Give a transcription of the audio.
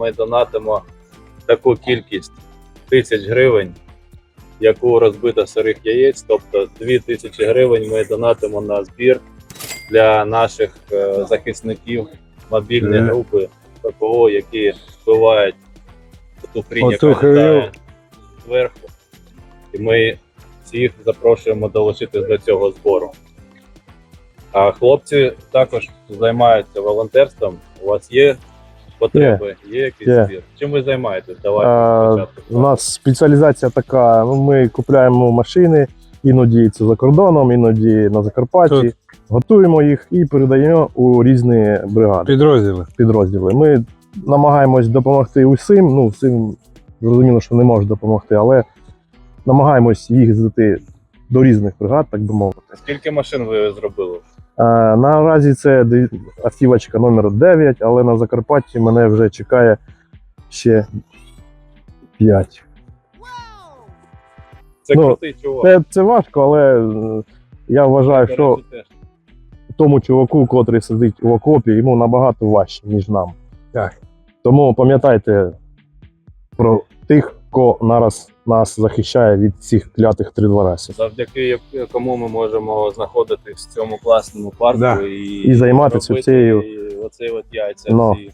ми донатимо таку кількість тисяч гривень, яку розбито сирих яєць. Тобто 2 тисячі гривень ми донатимо на збір для наших е, захисників мобільної Е. групи ППО, які вбивають ту хрінь, яка літає зверху. І ми всіх запрошуємо долучитись до цього збору. А хлопці також займаються волонтерством. У вас є потреби, є якийсь Є. збір? Чим ви займаєтесь? Давайте А, спочатку. У нас спеціалізація така: ну, ми купляємо машини, іноді це за кордоном, іноді на Закарпатті, Тут. готуємо їх і передаємо у різні бригади, Підрозділи. підрозділи. Ми намагаємось допомогти усім. Ну, всім зрозуміло, що не можуть допомогти, але намагаємось їздити до різних бригад, так би мовити. Скільки машин ви зробили? Е, Наразі це автівочка номер 9, але на Закарпатті мене вже чекає ще 5. Це Ну, крутий чувак. Це, це важко, але я вважаю, що речі, теж. тому чуваку, котрий сидить у окопі, йому набагато важче, ніж нам. Так. Тому пам'ятайте про тих, хто нараз нас захищає від цих клятих тридворасів. завдяки кому ми можемо знаходитись в цьому класному парку Да. і, І займатися цією- і оцей от яйця No. всі